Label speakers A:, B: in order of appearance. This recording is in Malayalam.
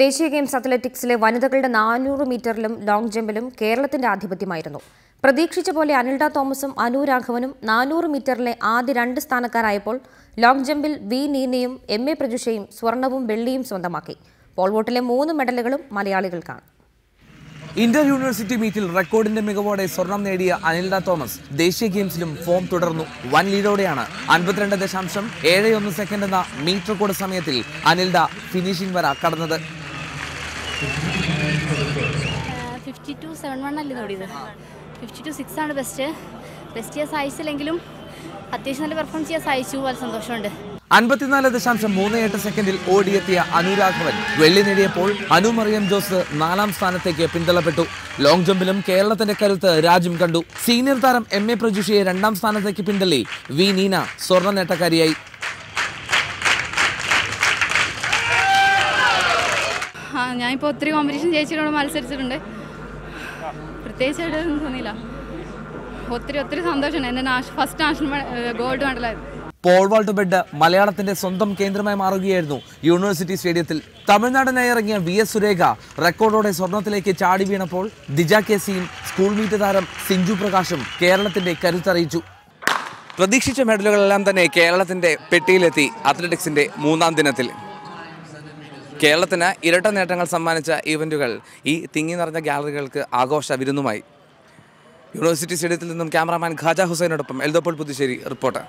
A: ദേശീയ ഗെയിംസ് അത്ലറ്റിക്സിലെ വനിതകളുടെ നാനൂറ് മീറ്ററിലും ലോങ് ജമ്പിലും കേരളത്തിന്റെ ആധിപത്യമായിരുന്നു. പ്രതീക്ഷിച്ച പോലെ അനിൽഡ തോമസും അനു രാഘവനും നാനൂറ് മീറ്ററിലെ ആദ്യ രണ്ട് സ്ഥാനക്കാരായപ്പോൾ ലോങ് ജമ്പിൽ വി നീനയും എം എ പ്രജുഷയും സ്വർണവും വെള്ളിയും സ്വന്തമാക്കി. പോൾവോട്ടിലെ മൂന്ന് മെഡലുകളും മലയാളികൾക്കാണ്.
B: ഇന്റർ യൂണിവേഴ്സിറ്റി മീറ്റിൽ റെക്കോർഡിന്റെ മികവോടെ സ്വർണം നേടിയ അനിൽഡ തോമസ് ദേശീയ ഗെയിംസിലും ഫോം തുടർന്നു. വൻ ലീഡോടെയാണ് അൻപത്തിരണ്ട് ദശാംശം ഏഴ് ഒന്ന് സെക്കൻഡ് എന്ന മീറ്റർ റെക്കോർഡ് സമയത്തിൽ അനിൽഡ ഫിനിഷിംഗ് വര കടന്നത്.
C: ഫിഫ്റ്റി ടു സെവൻ വൺ അല്ലേ ഓടിയത് ഫിഫ്റ്റി ടു സിക്സ് ആണ് ബെസ്റ്റ് ബെസ്റ്റ് ചെയ്യാൻ സാധിച്ചില്ലെങ്കിലും അത്യാവശ്യം നല്ല പെർഫോം ചെയ്യാൻ സഹായിച്ചു വളരെ സന്തോഷമുണ്ട്.
B: അൻപത്തിനാല് ദശാംശം മൂന്ന് എട്ട് സെക്കൻഡിൽ ഓടിയെത്തിയ അനുരാഘവൻ. വെള്ളി നേടിയപ്പോൾ അനു മറിയം ജോസ് നാലാം സ്ഥാനത്തേക്ക് പിന്തള്ളപ്പെട്ടു. ലോങ് ജമ്പിലും കേരളത്തിന്റെ കരുത്ത് രാജ്യം കണ്ടു. സീനിയർ താരം എം എ പ്രജുഷിയെ രണ്ടാം സ്ഥാനത്തേക്ക് പിന്തള്ളി. വി നീന സ്വർണ നേട്ടക്കാരിയായി.
C: ഞാനിപ്പോൾ ഒത്തിരി കോമ്പറ്റീഷൻ ചേച്ചിയോട് മത്സരിച്ചിട്ടുണ്ട്. പ്രത്യേകിച്ചായിട്ടൊന്നും തോന്നിയില്ല. ഒത്തിരി ഒത്തിരി സന്തോഷമുണ്ട്. എന്റെ ഫസ്റ്റ് നാഷണൽ ഗോൾഡ് മെഡലായിരുന്നു
B: പോൾ വാൾട്ട് ബെഡ് മലയാളത്തിന്റെ സ്വന്തം കേന്ദ്രമായി മാറുകയായിരുന്നു. യൂണിവേഴ്സിറ്റി സ്റ്റേഡിയത്തിൽ തമിഴ്നാടിനായി ഇറങ്ങിയ വി എസ് സുരേഖ റെക്കോർഡോടെ സ്വർണത്തിലേക്ക് ചാടി വീണപ്പോൾ ദിജ കേസിയും സ്കൂൾ മീറ്റ് താരം സിഞ്ചു പ്രകാശും കേരളത്തിന്റെ കരുത്തറിയിച്ചു. പ്രതീക്ഷിച്ച മെഡലുകളെല്ലാം തന്നെ കേരളത്തിന്റെ പെട്ടിയിലെത്തി അത്ലറ്റിക്സിന്റെ മൂന്നാം ദിനത്തിൽ. കേരളത്തിന് ഇരട്ട നേട്ടങ്ങൾ സമ്മാനിച്ച ഇവന്റുകൾ ഈ തിങ്ങി നിറഞ്ഞ ഗ്യാലറികൾക്ക് ആഘോഷ വിരുന്നുമായി. യൂണിവേഴ്സിറ്റി സ്റ്റേഡിയത്തിൽ നിന്നും ക്യാമറാമാൻ ഖാജ ഹുസൈനോടൊപ്പം എൽദോപ്പോൾ പുതുശ്ശേരി റിപ്പോർട്ടർ.